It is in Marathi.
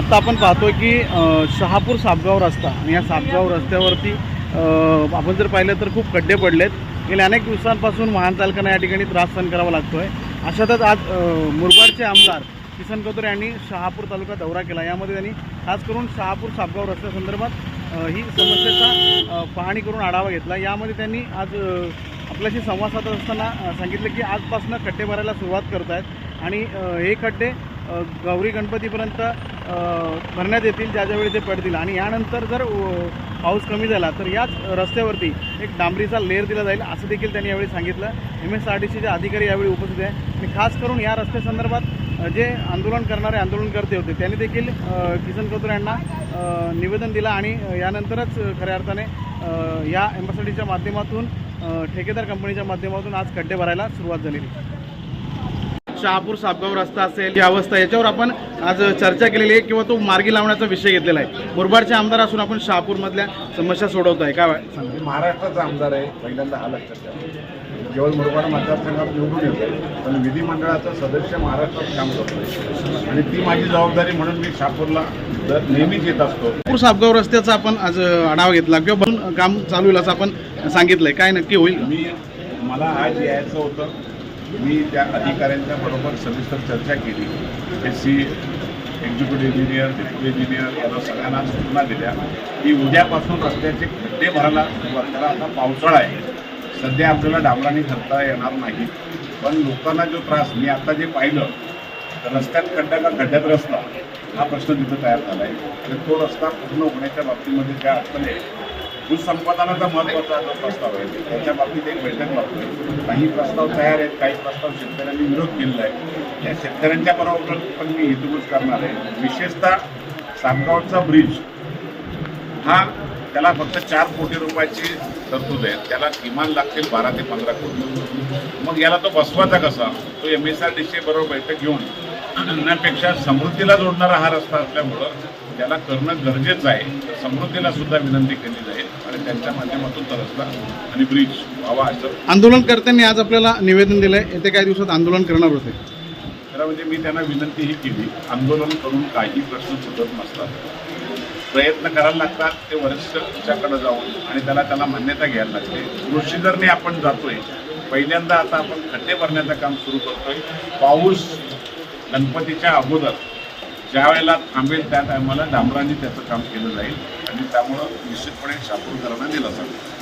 आता आपण पाहतोय की शहापूर सापगाव रस्ता आणि या सापगाव रस्त्यावरती आपण जर पाहिलं तर खूप खड्डे पडलेत. गेल्या अनेक दिवसांपासून वाहन चालकांना या ठिकाणी त्रास सहन करावा लागतोय. अशातच आज मुरबाडचे आमदार किसन कतोरे यांनी शहापूर तालुका दौरा केला. यामध्ये त्यांनी खास करून शहापूर सापगाव रस्त्यासंदर्भात ही समस्येचा पाहणी करून आढावा घेतला. यामध्ये त्यांनी आज आपल्याशी संवाद साधत असताना सांगितलं की आजपासून खड्डे भरायला सुरुवात करत आहेत आणि हे खड्डे गौरी गणपतीपर्यंत भरण्यात येतील ज्या ज्यावेळी ते पडतील. आणि यानंतर जर पाऊस कमी झाला तर याच रस्त्यावरती एक डांबरीचा लेअर दिला जाईल असं देखील त्यांनी यावेळी सांगितलं. एम एस आर टी सीचे अधिकारी यावेळी उपस्थित आहे. आणि खास करून या रस्त्यासंदर्भात जे आंदोलन करणारे आंदोलनकर्ते होते त्यांनी देखील किसन कतोरे यांना निवेदन दिलं. आणि यानंतरच खऱ्या अर्थाने या एम एस आर टीच्या माध्यमातून ठेकेदार कंपनीच्या माध्यमातून आज खड्डे भरायला सुरुवात झालेली. शहापूर सापगाव रस्ता असेल ही अवस्था याच्यावर आपण आज चर्चा केलेली आहे किंवा तो मार्गी लावण्याचा विषय घेतलेला आहे. मुरबाडचे आमदार असून आपण शहापूरमधल्या समस्या सोडवत आहे काय सांगा. मी महाराष्ट्राचा आमदार आहे पहिल्यांदा हा लक्षात केवळ मुरबाड मतदारसंघात निवडून येत पण विधिमंडळाचा सदस्य महाराष्ट्रात काम करतो आणि ती माझी जबाबदारी म्हणून मी शापूरला दर नेहमीच येत असतो. शहापूर सापगाव रस्त्याचा आपण आज आढावा घेतला. किंवा बनून काम चालू होईल असं आपण सांगितलंय. काय नक्की होईल? मी मला आज यायचं होतं. मी त्या अधिकाऱ्यांच्या बरोबर सविस्तर चर्चा केली. S C executive engineer deputy engineer यांना सगळ्यांना सूचना दिल्या की उद्यापासून रस्त्याचे खड्डे भरायला सुरुवात करा. आता पावसाळा आहे. सध्या आपल्याला डांबराने करता येणार नाही. पण लोकांना जो त्रास मी आता जे पाहिलं तर रस्त्यात खड्डा का खड्ड्यात रस्ता हा प्रश्न तिथं तयार झाला आहे आणि तो रस्ता पूर्ण होण्याच्या बाबतीमध्ये ज्या अडचणी आहेत भूसंपादनाचा महत्त्वाचा जो प्रस्ताव आहे त्याच्या बाबतीत एक बैठक लागतोय काही प्रस्ताव तयार आहेत काही प्रस्ताव शेतकऱ्यांनी विरोध केलेला आहे. त्या शेतकऱ्यांच्या बरोबर पण मी हेतुबूज करणार आहे. विशेषतः सामगावचा ब्रिज हा त्याला फक्त चार कोटी रुपयाची तरतूद आहे. त्याला किमान लागतील बारा ते पंधरा कोटी. मग याला तो बसवायचा कसा? तो M S R D C बरोबर बैठक घेऊन आणण्यापेक्षा समृद्धीला जोडणारा हा रस्ता असल्यामुळं त्याला करणं गरजेचं आहे. तर समृद्धीला सुद्धा विनंती केली जाईल. आणि त्यांच्या माध्यमातून रस्ता आणि ब्रिज व्हावा असं. आंदोलनकर्त्यांनी आज आपल्याला निवेदन दिलंय. येत्या काही दिवसात आंदोलन करणार होते. खरं म्हणजे मी त्यांना विनंतीही केली आंदोलन करून काही प्रश्न सुटत नसतात. प्रयत्न करायला लागतात ते वरिष्ठच्याकडे जाऊन आणि त्याला त्याला मान्यता घ्यायला लागते. प्रोसिजरने आपण जातोय. पहिल्यांदा आता आपण खड्डे भरण्याचं काम सुरू करतोय. पाऊस गणपतीच्या अगोदर ज्या वेळेला थांबेल त्या टायमाला डांबरांनी त्याचं काम केलं जाईल आणि त्यामुळं निश्चितपणे शापूरकरांना दिला जाईल.